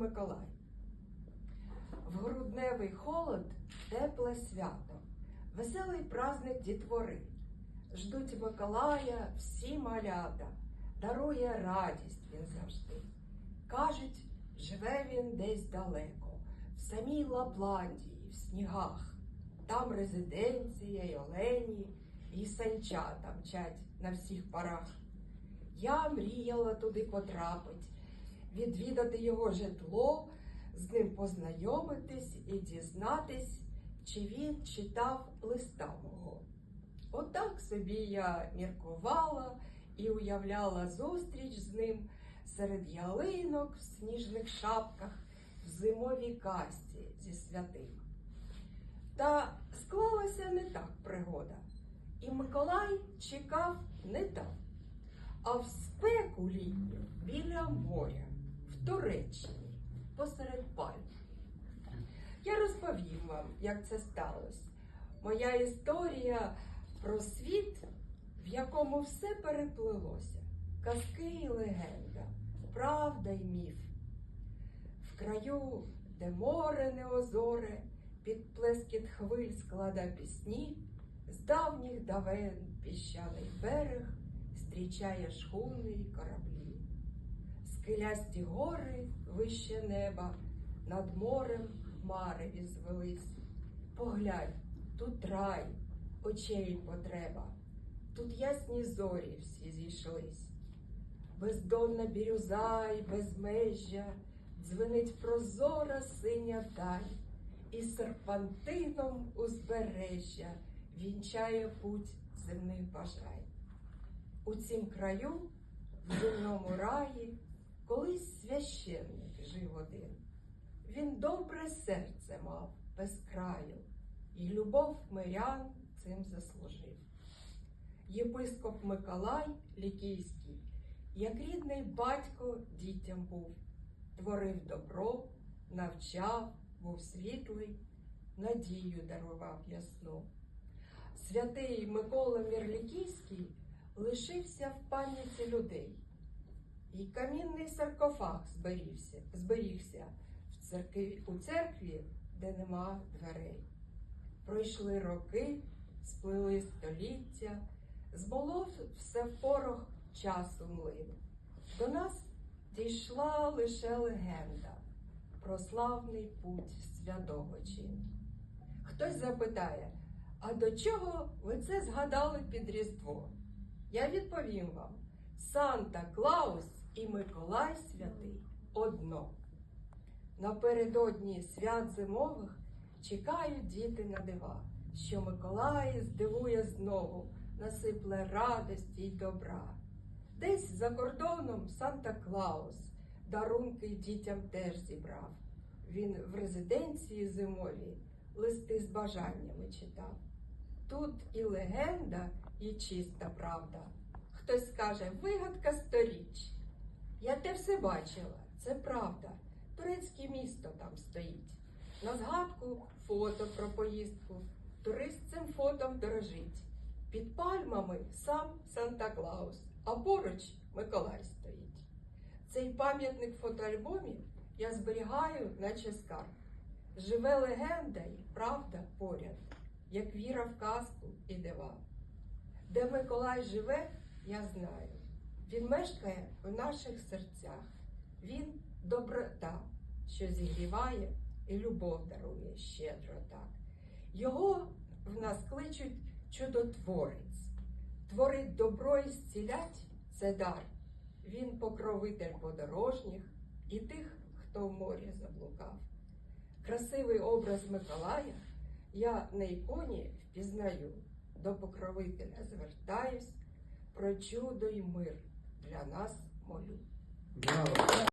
Миколай. В грудневий холод тепле свято, веселий праздник дітвори. Ждуть Миколая всі малята, дарує радість він завжди. Кажуть, живе він десь далеко, в самій Лапландії, в снігах. Там резиденція й олені, і санчата мчать на всіх парах. Я мріяла туди потрапить, відвідати його житло, з ним познайомитись і дізнатись, чи він читав листа мого. Отак собі я міркувала і уявляла зустріч з ним серед ялинок в сніжних шапках в зимовій касті зі святим. Та склалася не так пригода, і Миколай чекав не там, а в спеку літню біля моря, Туреччині, посеред пальм. Я розповім вам, як це сталося. Моя історія про світ, в якому все переплилося, казки і легенда, правда й міф. В краю, де море неозоре, під плескіт хвиль склада пісні, з давніх давен піщаний берег зустрічає шхуни й кораблі. Скелясті гори вище неба, над морем хмари візвелись. Поглянь, тут рай, очей потреба, тут ясні зорі всі зійшлись. Бездонна бірюза й безмежжя, дзвенить прозора синя даль, і серпантином узбережжя вінчає путь земних бажань. У цім краю, в земному раї, колись священник жив один. Він добре серце мав без краю, і любов мирян цим заслужив. Єпископ Миколай Лікійський, як рідний батько дітям був, творив добро, навчав, був світлий, надію дарував ясну. Святий Микола Мірлікійський лишився в пам'яті людей, і камінний саркофаг зберігся, зберігся в церкві, у церкві, де нема дверей. Пройшли роки, сплили століття, збуло все в порох часу млин. До нас дійшла лише легенда про славний путь святого чину. Хтось запитає, а до чого ви це згадали під Різдво? Я відповім вам: Санта Клаус і Миколай Святий одно. Напередодні свят зимових чекають діти на дива, що Миколай здивує знову, насипле радості й добра. Десь за кордоном Санта Клаус дарунки дітям теж зібрав. Він в резиденції зимовій листи з бажаннями читав. Тут і легенда, і чиста правда. Хтось скаже, вигадка сторіч. Я те все бачила, це правда. Турецьке місто там стоїть. На згадку фото про поїздку. Турист цим фотом дорожить. Під пальмами сам Санта Клаус, а поруч Миколай стоїть. Цей пам'ятник в фотоальбомі я зберігаю, наче скарб. Живе легенда і правда поряд, як віра в казку і дива. Де Миколай живе, я знаю. Він мешкає в наших серцях. Він доброта, що зігріває і любов дарує щедро так. Його в нас кличуть чудотворець. Творить добро і зцілять це дар. Він покровитель подорожніх і тих, хто в морі заблукав. Красивий образ Миколая я на іконі впізнаю, до покровителя звертаюсь, про чудо й мир для нас молю.